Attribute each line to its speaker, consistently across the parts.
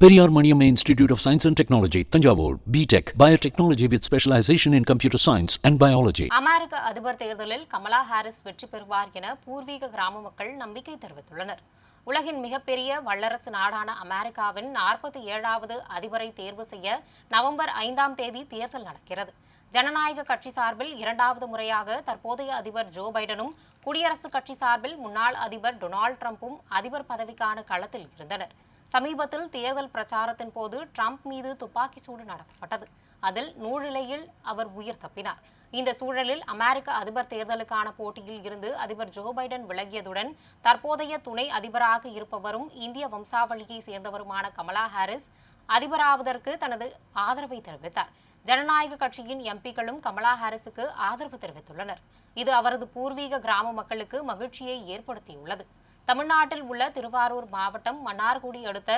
Speaker 1: Periyar Maniam institute of science and technology Thanjavur BTech biotechnology with specialisation in computer science and biology
Speaker 2: அமெரிக்க அதிபர் தேர்தலில் Kamala Harris வெற்றி பெறுவார் என பூர்வீக கிராம மக்கள் நம்பிக்கை தெரிவித்துள்ளனர். உலகின் மிகப்பெரிய வல்லரசு நாடான அமெரிக்காவின் நாற்பத்தி ஏழாவது அதிபரை தேர்வு செய்ய நவம்பர் ஐந்தாம் தேதி தேர்தல் நடக்கிறது. ஜனநாயக கட்சி சார்பில் இரண்டாவது முறையாக தற்போதைய அதிபர் ஜோ பைடனும் குடியரசுக் கட்சி சார்பில் முன்னாள் அதிபர் டொனால்ட் ட்ரம்ப்பும் அதிபர் பதவிக்கான களத்தில் இருந்தனர். சமீபத்தில் தேர்தல் பிரச்சாரத்தின் போது ட்ரம்ப் மீது துப்பாக்கி சூடு நடத்தப்பட்டது. அதில் நூழிலையில் அவர் உயிர் தப்பினார். இந்த சூழலில் அமெரிக்க அதிபர் தேர்தலுக்கான போட்டியில் இருந்து அதிபர் ஜோ பைடன் விலகியதுடன் தற்போதைய துணை அதிபராக இருப்பவரும் இந்திய வம்சாவளியை சேர்ந்தவருமான கமலா ஹாரிஸ் அதிபராவதற்கு தனது ஆதரவை தெரிவித்தார். ஜனநாயக கட்சியின் எம்பிக்களும் கமலா ஹாரிஸுக்கு ஆதரவு தெரிவித்துள்ளனர். இது அவரது பூர்வீக கிராம மக்களுக்கு மகிழ்ச்சியை ஏற்படுத்தியுள்ளது. தமிழ்நாட்டில் உள்ள திருவாரூர் மாவட்டம் மன்னார்குடி அடுத்த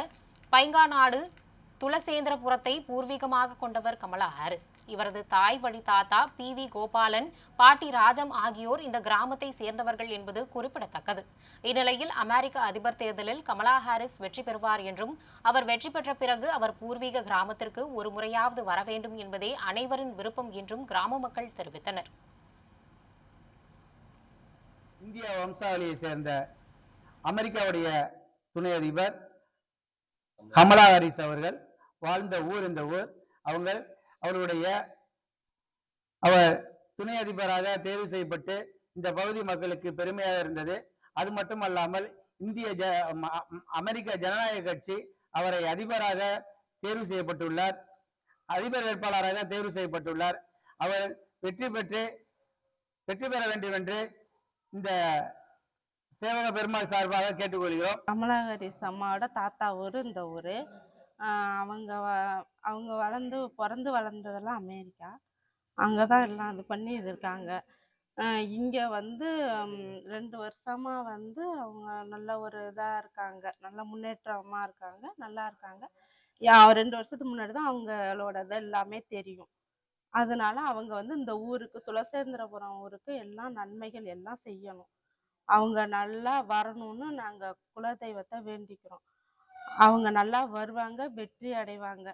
Speaker 2: பைங்காநாடு துளசேந்திரபுரத்தை பூர்வீகமாக கொண்டவர் கமலா ஹாரிஸ். இவரது தாய் வழி தாத்தா பி வி கோபாலன் பாட்டி ராஜம் ஆகியோர் இந்த கிராமத்தை சேர்ந்தவர்கள் என்பது குறிப்பிடத்தக்கது. இந்நிலையில் அமெரிக்க அதிபர் தேர்தலில் கமலா ஹாரிஸ் வெற்றி பெறுவார் என்றும் அவர் வெற்றி பெற்ற பிறகு அவர் பூர்வீக கிராமத்திற்கு ஒரு முறையாவது வர வேண்டும் என்பதே அனைவரின் விருப்பம் என்றும் கிராம மக்கள் தெரிவித்தனர்.
Speaker 3: இந்திய வம்சாவளியை சேர்ந்த அமெரிக்காவுடைய துணை அதிபர் கமலா ஹாரிஸ் அவர்கள் வாழ்ந்த ஊர் இந்த ஊர். அவங்க அவருடைய அவர் துணை அதிபராக தேர்வு செய்யப்பட்டு இந்த பகுதி மக்களுக்கு பெருமையாக இருந்தது. அது மட்டுமல்லாமல் இந்திய ஜ ம- அமெரிக்க ஜனநாயக கட்சி அவரை அதிபராக தேர்வு செய்யப்பட்டுள்ளார். அதிபர் வேட்பாளராக தேர்வு செய்யப்பட்டுள்ளார். அவர் வெற்றி பெற்று வெற்றி பெற வேண்டும் என்று இந்த சேவக பெருமாள் சார்பாக கேட்டுக்கொள்கிறோம்.
Speaker 4: கமலாகரிஸ் அம்மாவோட தாத்தா ஊர் இந்த ஊர். அவங்க அவங்க வளர்ந்து பிறந்து வளர்ந்ததெல்லாம் அமெரிக்கா. அங்கே தான் எல்லாம் இது பண்ணி இது இருக்காங்க இங்கே வந்து ரெண்டு வருஷமாக வந்து அவங்க நல்ல ஒரு இதாக இருக்காங்க. நல்ல முன்னேற்றமாக இருக்காங்க. நல்லா இருக்காங்க. யா ரெண்டு வருஷத்துக்கு முன்னாடி தான் அவங்களோட இது எல்லாமே தெரியும். அதனால அவங்க வந்து இந்த ஊருக்கு துளசேந்திரபுரம் ஊருக்கு எல்லாம் நன்மைகள் எல்லாம் செய்யணும். அவங்க நல்லா வரணும்னு நாங்கள் குலதெய்வத்தை வேண்டிக்கிறோம். அவங்க நல்லா வருவாங்க வெற்றி அடைவாங்க.